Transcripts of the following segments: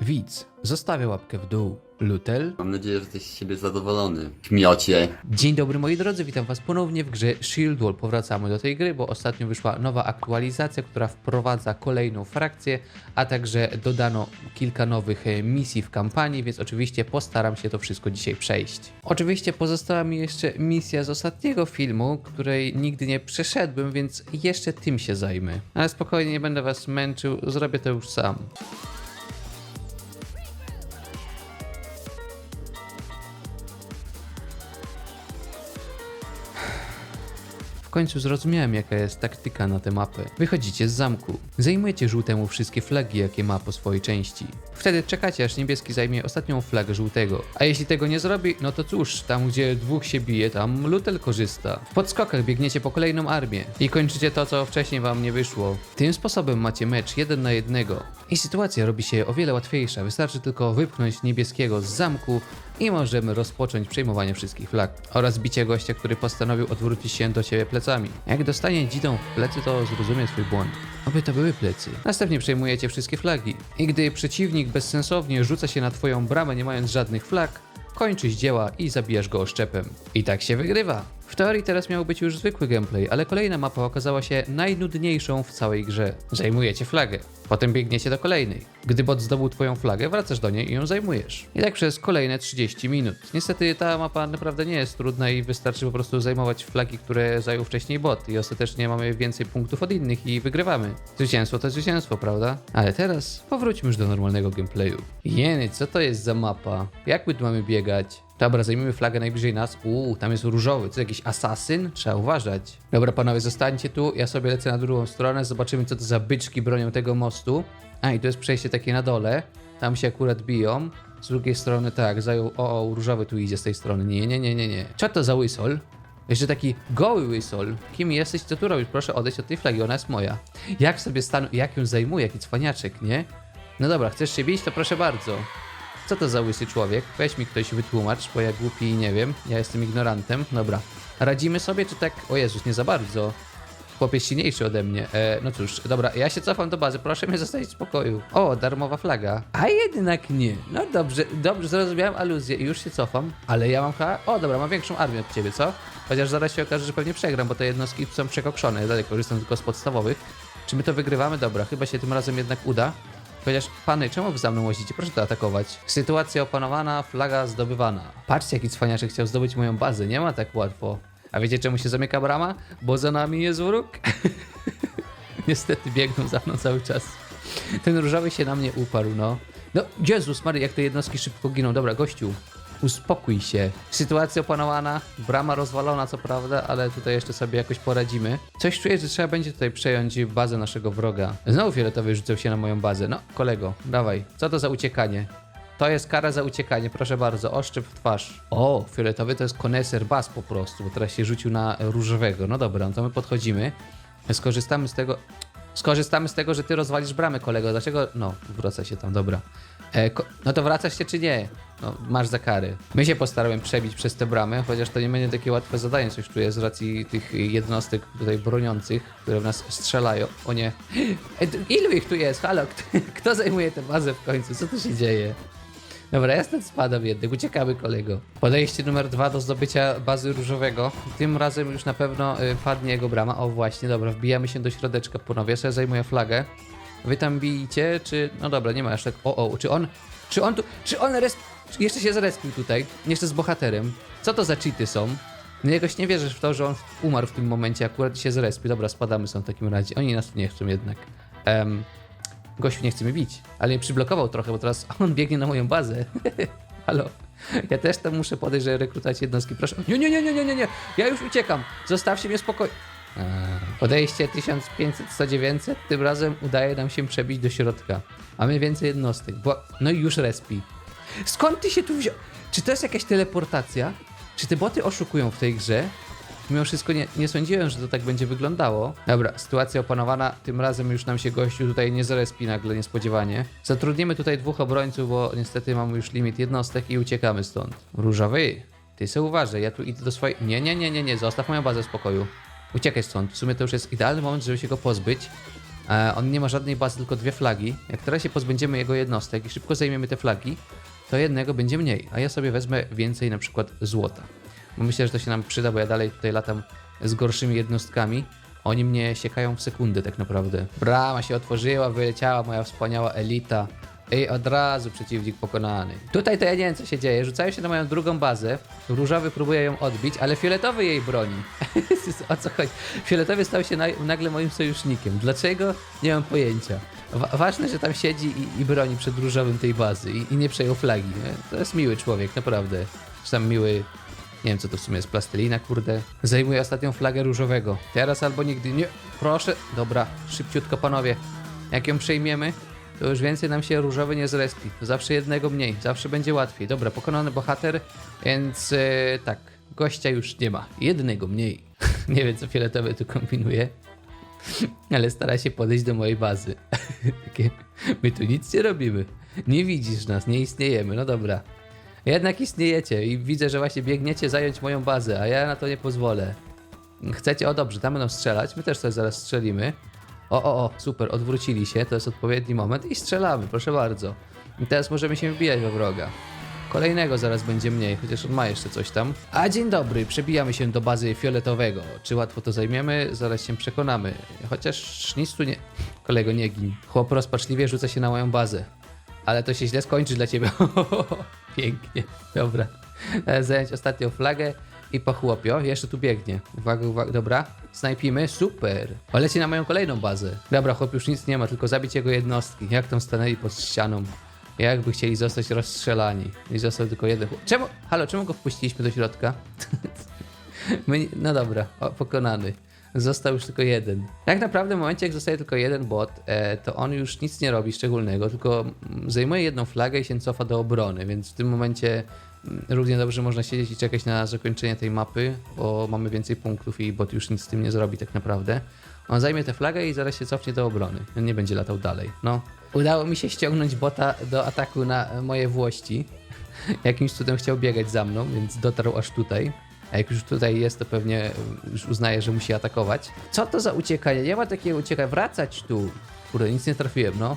Widz, zostawia łapkę w dół. Lutel. Mam nadzieję, że jesteś z siebie zadowolony. Kmiocie. Dzień dobry moi drodzy, witam was ponownie w grze Shield Wall. Powracamy do tej gry, bo ostatnio wyszła nowa aktualizacja, która wprowadza kolejną frakcję, a także dodano kilka nowych e, misji w kampanii, więc oczywiście postaram się to wszystko dzisiaj przejść. Oczywiście pozostała mi jeszcze misja z ostatniego filmu, której nigdy nie przeszedłem, więc jeszcze tym się zajmę. Ale spokojnie, nie będę was męczył, zrobię to już sam. W końcu zrozumiałem, jaka jest taktyka na tę mapę. Wychodzicie z zamku, zajmujecie żółtemu wszystkie flagi, jakie ma po swojej części. Wtedy czekacie, aż niebieski zajmie ostatnią flagę żółtego. A jeśli tego nie zrobi, no to cóż, tam gdzie dwóch się bije, tam Lutel korzysta. W podskokach biegniecie po kolejną armię i kończycie to, co wcześniej wam nie wyszło. Tym sposobem macie mecz jeden na jednego. I sytuacja robi się o wiele łatwiejsza. Wystarczy tylko wypchnąć niebieskiego z zamku i możemy rozpocząć przejmowanie wszystkich flag oraz bicie gościa, który postanowił odwrócić się do ciebie plecami. Jak dostanie dzidą w plecy, to zrozumie swój błąd. Oby to były plecy. Następnie przejmujecie wszystkie flagi. I gdy przeciwnik bezsensownie rzuca się na twoją bramę, nie mając żadnych flag, kończysz dzieła i zabijasz go oszczepem. I tak się wygrywa. W teorii teraz miał być już zwykły gameplay, ale kolejna mapa okazała się najnudniejszą w całej grze. Zajmujecie flagę, potem biegniecie do kolejnej. Gdy bot zdobył twoją flagę, wracasz do niej i ją zajmujesz. I tak przez kolejne 30 minut. Niestety ta mapa naprawdę nie jest trudna i wystarczy po prostu zajmować flagi, które zajął wcześniej bot i ostatecznie mamy więcej punktów od innych i wygrywamy. Zwycięstwo to zwycięstwo, prawda? Ale teraz powróćmy już do normalnego gameplayu. Jeny, co to jest za mapa? Jak my tu mamy biegać? Dobra, zajmijmy flagę najbliżej nas. Uuu, tam jest różowy. Co, jakiś asasyn? Trzeba uważać. Dobra, panowie, zostańcie tu. Ja sobie lecę na drugą stronę. Zobaczymy, co to za byczki bronią tego mostu. A, i tu jest przejście takie na dole. Tam się akurat biją. Z drugiej strony tak, zajął... O, o, różowy tu idzie z tej strony. Nie, nie, nie, nie, nie. Co to za łysol? Jeszcze taki goły łysol. Kim jesteś? Co tu robisz? Proszę odejść od tej flagi, ona jest moja. Jak sobie stanę... Jak ją zajmuję? Jaki cwaniaczek, nie? No dobra, chcesz się bić? To proszę bardzo. Co to za łysy człowiek? Weź mi ktoś wytłumacz, bo ja głupi i nie wiem. Ja jestem ignorantem. Dobra. Radzimy sobie, czy tak? O Jezus, nie za bardzo. Chłop jest silniejszy ode mnie. E, no cóż, dobra, ja się cofam do bazy, proszę mnie zostawić w spokoju. O, darmowa flaga. A jednak nie. No dobrze, dobrze, zrozumiałem aluzję i już się cofam, ale ja mam chyba... O, dobra, mam większą armię od ciebie, co? Chociaż zaraz się okaże, że pewnie przegram, bo te jednostki są przekokszone. Ja dalej korzystam tylko z podstawowych. Czy my to wygrywamy? Dobra, chyba się tym razem jednak uda. Chociaż, pany, czemu wy za mną łazicie? Proszę to atakować. Sytuacja opanowana, flaga zdobywana. Patrzcie, jaki cwaniaczek chciał zdobyć moją bazę. Nie ma tak łatwo. A wiecie, czemu się zamyka brama? Bo za nami jest wróg. Niestety biegną za mną cały czas. Ten różowy się na mnie uparł, no. No, Jezus Mary, jak te jednostki szybko giną. Dobra, gościu, uspokój się. Sytuacja opanowana, brama rozwalona, co prawda, ale tutaj jeszcze sobie jakoś poradzimy. Coś czuję, że trzeba będzie tutaj przejąć bazę naszego wroga. Znowu fioletowy rzucał się na moją bazę. No, kolego, dawaj. Co to za uciekanie? To jest kara za uciekanie, proszę bardzo, oszczep w twarz. O, fioletowy to jest koneser bas po prostu, bo teraz się rzucił na różowego. No dobra, no to my podchodzimy. Skorzystamy z tego. Skorzystamy z tego, że ty rozwalisz bramę, kolego. Dlaczego? No, wraca się tam, dobra. E, ko- no to wracasz się czy nie? No, masz za kary. My się postaramy przebić przez tę bramę, chociaż to nie będzie takie łatwe zadanie, coś czuję z racji tych jednostek tutaj broniących, które w nas strzelają. O nie. E, ilu ich tu jest? Halo, kto, kto zajmuje tę bazę w końcu? Co tu się dzieje? Dobra, ja stąd spadam jednak, uciekamy kolego. Podejście numer dwa do zdobycia bazy różowego. Tym razem już na pewno y, padnie jego brama. O właśnie, dobra, wbijamy się do środeczka ponownie. Ja zajmuję flagę. Wy tam bijcie, czy... No dobra, nie ma aż tak... O, o, czy on... Czy on tu... Czy on res... Jeszcze się zrespił tutaj. Jeszcze z bohaterem. Co to za cheaty są? No jakoś nie wierzysz w to, że on umarł w tym momencie, akurat się zrespił. Dobra, spadamy są w takim razie. Oni nas nie chcą jednak. Em, Gościu nie chce mnie bić, ale mnie przyblokował trochę, bo teraz on biegnie na moją bazę. Halo. Ja też tam muszę podejść, że rekrutować jednostki. Proszę. Nie, nie, nie, nie, nie, nie, nie. Ja już uciekam. Zostawcie mnie spokojnie. Podejście 1500, 100, 900. Tym razem udaje nam się przebić do środka. Mamy więcej jednostek. Bo... No i już respi. Skąd ty się tu wziął? Czy to jest jakaś teleportacja? Czy te boty oszukują w tej grze? Mimo wszystko nie, nie sądziłem, że to tak będzie wyglądało. Dobra, sytuacja opanowana. Tym razem już nam się gościu tutaj nie zarespi nagle niespodziewanie. Zatrudnimy tutaj dwóch obrońców, bo niestety mamy już limit jednostek i uciekamy stąd. Różowy, ty se uważaj, ja tu idę do swojej... Nie, nie, nie, nie, nie, zostaw moją bazę w spokoju. Uciekaj stąd. W sumie to już jest idealny moment, żeby się go pozbyć. E, on nie ma żadnej bazy, tylko dwie flagi. Jak teraz się pozbędziemy jego jednostek i szybko zajmiemy te flagi, to jednego będzie mniej, a ja sobie wezmę więcej na przykład złota. Bo myślę, że to się nam przyda, bo ja dalej tutaj latam z gorszymi jednostkami. Oni mnie siekają w sekundę tak naprawdę. Brama się otworzyła, wyleciała moja wspaniała elita. I od razu przeciwnik pokonany. Tutaj to ja nie wiem co się dzieje. Rzucają się na moją drugą bazę. Różowy próbuje ją odbić, ale fioletowy jej broni. o co chodzi? Fioletowy stał się nagle moim sojusznikiem. Dlaczego? Nie mam pojęcia. Wa- ważne, że tam siedzi i, i broni przed różowym tej bazy i, i nie przejął flagi. To jest miły człowiek, naprawdę. Czy tam miły nie wiem, co to w sumie jest plastelina, kurde. Zajmuję ostatnią flagę różowego. Teraz albo nigdy. Nie, proszę. Dobra, szybciutko, panowie. Jak ją przejmiemy, to już więcej nam się różowy nie zrespi. Zawsze jednego mniej, zawsze będzie łatwiej. Dobra, pokonany bohater, więc e, tak, gościa już nie ma. Jednego mniej. nie wiem, co fioletowy tu kombinuje. Ale stara się podejść do mojej bazy. My tu nic nie robimy. Nie widzisz nas, nie istniejemy. No dobra. Jednak istniejecie i widzę, że właśnie biegniecie zająć moją bazę, a ja na to nie pozwolę. Chcecie, o dobrze, tam będą strzelać, my też sobie zaraz strzelimy. O, o, o, super, odwrócili się, to jest odpowiedni moment i strzelamy, proszę bardzo. I teraz możemy się wbijać we wroga. Kolejnego zaraz będzie mniej, chociaż on ma jeszcze coś tam. A dzień dobry, przebijamy się do bazy fioletowego. Czy łatwo to zajmiemy? Zaraz się przekonamy. Chociaż nic tu nie... Kolego, nie gin. Chłop rozpaczliwie rzuca się na moją bazę. Ale to się źle skończy dla ciebie. Pięknie. Dobra. E, Zająć ostatnią flagę i po chłopio. Jeszcze tu biegnie. Uwaga, uwaga. Dobra. Snajpimy. Super. O, leci na moją kolejną bazę. Dobra, chłop już nic nie ma, tylko zabić jego jednostki. Jak tam stanęli pod ścianą. Jakby chcieli zostać rozstrzelani. I został tylko jeden chłop. Czemu? Halo, czemu go wpuściliśmy do środka? My, no dobra, o, pokonany. Został już tylko jeden. Tak naprawdę w momencie, jak zostaje tylko jeden bot, e, to on już nic nie robi szczególnego, tylko mm, zajmuje jedną flagę i się cofa do obrony, więc w tym momencie mm, równie dobrze można siedzieć i czekać na zakończenie tej mapy, bo mamy więcej punktów i bot już nic z tym nie zrobi tak naprawdę. On zajmie tę flagę i zaraz się cofnie do obrony. On nie będzie latał dalej. No. Udało mi się ściągnąć bota do ataku na moje włości. Jakimś cudem chciał biegać za mną, więc dotarł aż tutaj. A jak już tutaj jest, to pewnie już uznaje, że musi atakować. Co to za uciekanie? Nie ma takiego uciekania. Wracać tu! Kurde, nic nie trafiłem, no.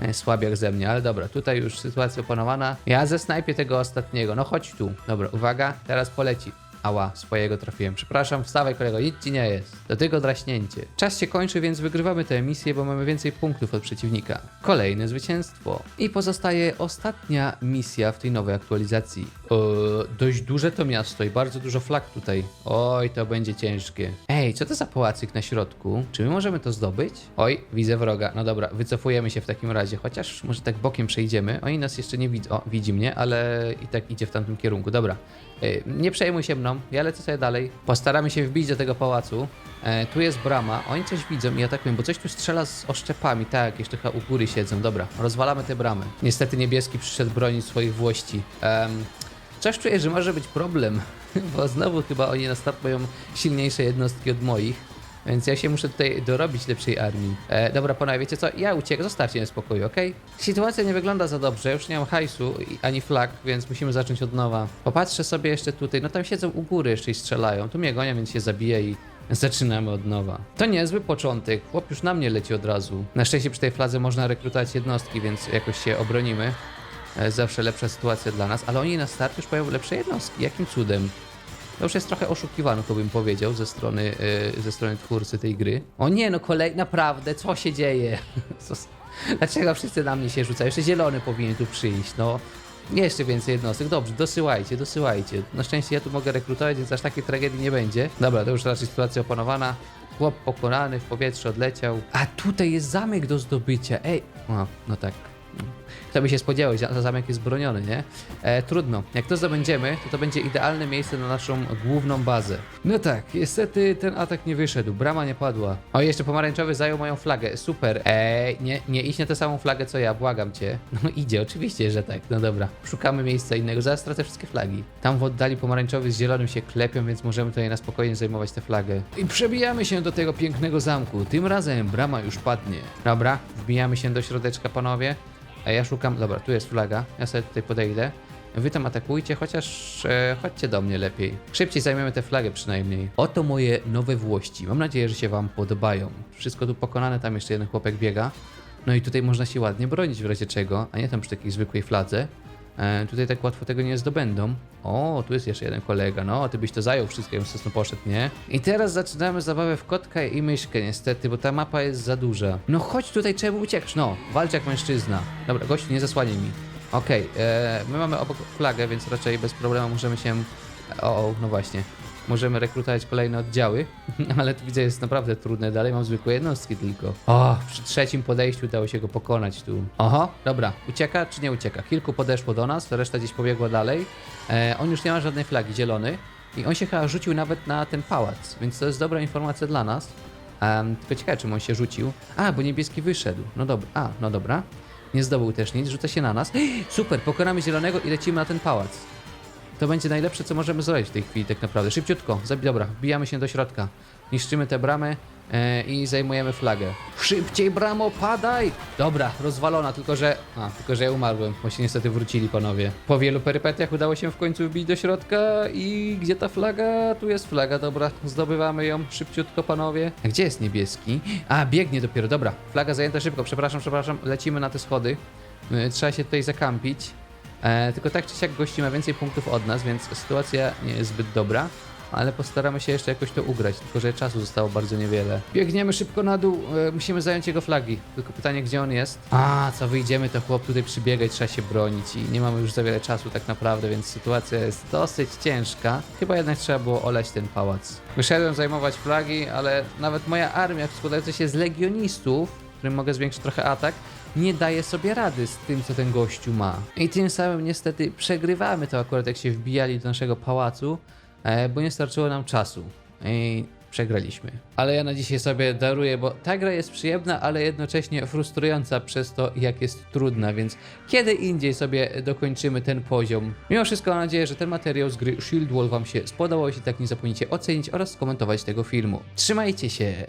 E, Słabiak ze mnie, ale dobra, tutaj już sytuacja opanowana. Ja ze snajpię tego ostatniego. No chodź tu. Dobra, uwaga, teraz poleci. Ała, swojego trafiłem. Przepraszam, wstawaj kolego, nic ci nie jest. Do tego draśnięcie. Czas się kończy, więc wygrywamy tę emisję, bo mamy więcej punktów od przeciwnika. Kolejne zwycięstwo. I pozostaje ostatnia misja w tej nowej aktualizacji. Eee, dość duże to miasto i bardzo dużo flag tutaj. Oj, to będzie ciężkie. Ej, co to za pałacyk na środku? Czy my możemy to zdobyć? Oj, widzę wroga. No dobra, wycofujemy się w takim razie, chociaż może tak bokiem przejdziemy. Oni nas jeszcze nie widzą. O, widzi mnie, ale i tak idzie w tamtym kierunku. Dobra. Ej, Nie przejmuj się mną, ja lecę sobie dalej. Postaramy się wbić do tego pałacu. E, tu jest brama, oni coś widzą i atakują, bo coś tu strzela z oszczepami. Tak, jeszcze chyba u góry siedzą. Dobra, rozwalamy te bramy. Niestety niebieski przyszedł bronić swoich włości. Em, coś czuję, że może być problem, bo znowu chyba oni na start mają silniejsze jednostki od moich. Więc ja się muszę tutaj dorobić lepszej armii. E, dobra, panowie, wiecie co? Ja uciekam, zostawcie mnie w spokoju, okej? Sytuacja nie wygląda za dobrze, już nie mam hajsu ani flag, więc musimy zacząć od nowa. Popatrzę sobie jeszcze tutaj, no tam siedzą u góry jeszcze i strzelają. Tu mnie gonią, więc się zabiję i zaczynamy od nowa. To niezły początek, chłop już na mnie leci od razu. Na szczęście przy tej fladze można rekrutować jednostki, więc jakoś się obronimy. E, Zawsze lepsza sytuacja dla nas, ale oni na start już mają lepsze jednostki. Jakim cudem? To już jest trochę oszukiwanko, bym powiedział, ze strony, yy, ze strony twórcy tej gry. O nie, no kolej, naprawdę, co się dzieje? Dlaczego wszyscy na mnie się rzucają? Jeszcze zielony powinien tu przyjść, no. Jeszcze więcej jednostek. Dobrze, dosyłajcie, dosyłajcie. Na szczęście ja tu mogę rekrutować, więc aż takiej tragedii nie będzie. Dobra, to już raczej sytuacja opanowana. Chłop pokonany, w powietrze odleciał. A tutaj jest zamek do zdobycia. Ej, o, no tak. Kto by się spodziewał, że zamek jest broniony, nie? E, trudno. Jak to zdobędziemy, to to będzie idealne miejsce na naszą główną bazę. No tak, niestety ten atak nie wyszedł, brama nie padła. O, jeszcze pomarańczowy zajął moją flagę, super. Ej, nie, nie na tę samą flagę co ja, błagam cię. No idzie, oczywiście, że tak, no dobra. Szukamy miejsca innego, zaraz stracę wszystkie flagi. Tam w oddali pomarańczowy z zielonym się klepią, więc możemy tutaj na spokojnie zajmować tę flagę. I przebijamy się do tego pięknego zamku. Tym razem brama już padnie. Dobra, wbijamy się do środeczka, panowie. A ja szukam. Dobra, tu jest flaga. Ja sobie tutaj podejdę. Wy tam atakujcie, chociaż e, chodźcie do mnie lepiej. Szybciej zajmiemy tę flagę przynajmniej. Oto moje nowe włości. Mam nadzieję, że się wam podobają. Wszystko tu pokonane, tam jeszcze jeden chłopek biega. No i tutaj można się ładnie bronić w razie czego, a nie tam przy takiej zwykłej fladze. E, tutaj tak łatwo tego nie zdobędą. O, tu jest jeszcze jeden kolega. No, ty byś to zajął wszystko, ja bym poszedł, nie? I teraz zaczynamy zabawę w kotka i myszkę niestety, bo ta mapa jest za duża. No chodź tutaj, czemu ucieksz? No, walcz jak mężczyzna. Dobra, gościu, nie zasłaniaj mi. Okej, e, my mamy obok flagę, więc raczej bez problemu możemy się... O, no właśnie. Możemy rekrutować kolejne oddziały, ale tu widzę jest naprawdę trudne. Dalej mam zwykłe jednostki tylko. O, przy trzecim podejściu udało się go pokonać tu. Oho, dobra, ucieka czy nie ucieka? Kilku podeszło do nas, reszta gdzieś pobiegła dalej. E, on już nie ma żadnej flagi, zielony. I on się chyba rzucił nawet na ten pałac, więc to jest dobra informacja dla nas. Um, tylko ciekawe, czym on się rzucił. A, bo niebieski wyszedł. No dobra, a, no dobra. Nie zdobył też nic, rzuca się na nas. Super, pokonamy zielonego i lecimy na ten pałac. To będzie najlepsze, co możemy zrobić w tej chwili, tak naprawdę. Szybciutko, zabi- dobra, wbijamy się do środka. Niszczymy tę bramę e, i zajmujemy flagę. Szybciej, bramo, padaj! Dobra, rozwalona, tylko że. A, tylko że ja umarłem, bo się niestety wrócili panowie. Po wielu perypetiach udało się w końcu wbić do środka i gdzie ta flaga? Tu jest flaga, dobra, zdobywamy ją szybciutko, panowie. A gdzie jest niebieski? A, biegnie dopiero, dobra. Flaga zajęta szybko, przepraszam, przepraszam, lecimy na te schody. E, Trzeba się tutaj zakampić. E, tylko tak czy siak gości ma więcej punktów od nas, więc sytuacja nie jest zbyt dobra. Ale postaramy się jeszcze jakoś to ugrać, tylko że czasu zostało bardzo niewiele. Biegniemy szybko na dół, e, musimy zająć jego flagi. Tylko pytanie, gdzie on jest? A, co wyjdziemy, to chłop tutaj przybiega i trzeba się bronić i nie mamy już za wiele czasu tak naprawdę, więc sytuacja jest dosyć ciężka. Chyba jednak trzeba było oleć ten pałac. Wyszedłem zajmować flagi, ale nawet moja armia składająca się z legionistów, którym mogę zwiększyć trochę atak, nie daje sobie rady z tym, co ten gościu ma. I tym samym niestety przegrywamy to akurat, jak się wbijali do naszego pałacu, e, bo nie starczyło nam czasu. I przegraliśmy. Ale ja na dzisiaj sobie daruję, bo ta gra jest przyjemna, ale jednocześnie frustrująca przez to, jak jest trudna, więc kiedy indziej sobie dokończymy ten poziom. Mimo wszystko mam nadzieję, że ten materiał z gry Shield Wall Wam się spodobał. Jeśli tak, nie zapomnijcie ocenić oraz skomentować tego filmu. Trzymajcie się!